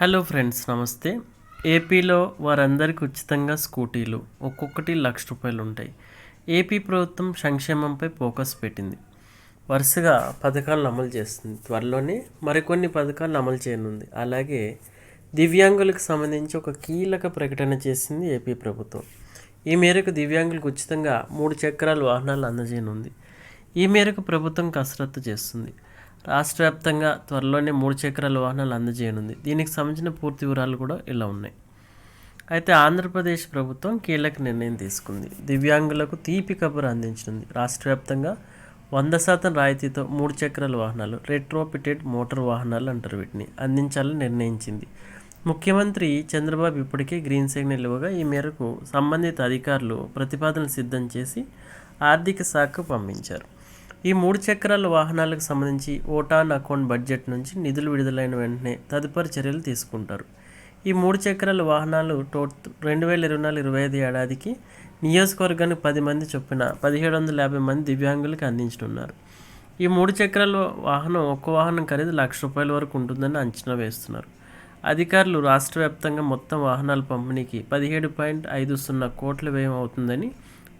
Hello friends నమస్తే. ఏపీలో వారందరికీ ఉచితంగా స్కూటీలు ఒక్కొక్కటి లక్ష రూపాయలు ఉంటాయి ఏపీ ప్రభుత్వం సంక్షేమంపై ఫోకస్ పెట్టింది. వరుసగా పథకాలను అమలు చేస్తుంది. త్వరలోనే మరికొన్ని పథకాలను అమలు చేయనుంది. అలాగే దివ్యాంగులకు సంబంధించి ఒక కీలక ప్రకటన చేసింది ఏపీ ప్రభుత్వం. ఈ మేరకు దివ్యాంగులకు ఉచితంగా మూడు చక్రాల వాహనాలు అందజేయనుంది. ఈ మేరకు ప్రభుత్వం కసరత్తు చేస్తుంది. రాష్ట్ర వ్యాప్తంగా త్వరలోనే మూడు చక్రాల వాహనాలు అందజేయనుంది. దీనికి సంబంధించిన పూర్తి వివరాలు కూడా ఇలా ఉన్నాయి. అయితే ఆంధ్రప్రదేశ్ ప్రభుత్వం కీలక నిర్ణయం తీసుకుంది. దివ్యాంగులకు తీపి కబురు అందించనుంది. రాష్ట్ర వ్యాప్తంగా వంద శాతం రాయితీతో మూడు చక్రాల వాహనాలు రెట్రోపిటెడ్ మోటార్ వాహనాలు అంటారు వీటిని. అందించాలని నిర్ణయించింది. ముఖ్యమంత్రి చంద్రబాబు ఇప్పటికే గ్రీన్ సిగ్నల్ ఇవ్వగా ఈ మేరకు సంబంధిత అధికారులు ప్రతిపాదనలు సిద్ధం చేసి ఆర్థిక శాఖకు పంపించారు. ఈ మూడు చక్రాల వాహనాలకు సంబంధించి ఓటాన్ అకౌంట్ బడ్జెట్ నుంచి నిధులు విడుదలైన వెంటనే తదుపరి చర్యలు తీసుకుంటారు. ఈ మూడు చక్రాల వాహనాలు టో రెండు వేల ఇరవై నాలుగు ఇరవై ఐదు ఏడాదికి నియోజకవర్గానికి పది మంది చొప్పున పదిహేడు వందల యాభై మంది దివ్యాంగులకు అందించనున్నారు. ఈ మూడు చక్రాల వాహనం ఒక్క వాహనం ఖరీదు లక్ష రూపాయల వరకు ఉంటుందని అంచనా వేస్తున్నారు. అధికారులు రాష్ట్ర వ్యాప్తంగా మొత్తం వాహనాల పంపిణీకి పదిహేడు పాయింట్ ఐదు సున్నా కోట్ల వ్యయం అవుతుందని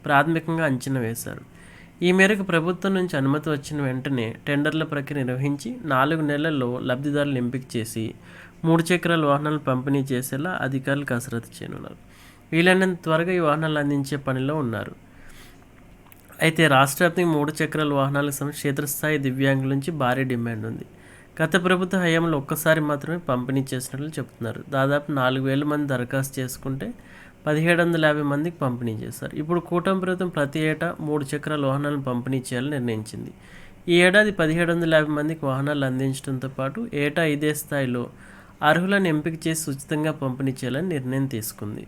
ప్రాథమికంగా అంచనా వేశారు. ఈ మేరకు ప్రభుత్వం నుంచి అనుమతి వచ్చిన వెంటనే టెండర్ల ప్రక్రియ నిర్వహించి నాలుగు నెలల్లో లబ్ధిదారులు ఎంపిక చేసి మూడు చక్రాల వాహనాలు పంపిణీ చేసేలా అధికారులు కసరత్తు చేయనున్నారు. వీలైనంత త్వరగా ఈ వాహనాలు అందించే పనిలో ఉన్నారు. అయితే రాష్ట్ర వ్యాప్తంగా మూడు చక్రాల వాహనాలకు సంబంధించి క్షేత్రస్థాయి దివ్యాంగుల నుంచి భారీ డిమాండ్ ఉంది. గత ప్రభుత్వ హయాంలో ఒక్కసారి మాత్రమే పంపిణీ చేసినట్లు చెబుతున్నారు. దాదాపు నాలుగు వేల మంది దరఖాస్తు చేసుకుంటే పదిహేడు వందల యాభై మందికి పంపిణీ చేశారు. ఇప్పుడు కూటమి ప్రభుత్వం ప్రతి ఏటా మూడు చక్రాల వాహనాలను పంపిణీ చేయాలని నిర్ణయించింది. ఈ ఏడాది పదిహేడు వందల యాభై మందికి వాహనాలు అందించడంతో పాటు ఏటా ఇదే స్థాయిలో అర్హులను ఎంపిక చేసి ఉచితంగా పంపిణీ చేయాలని నిర్ణయం తీసుకుంది.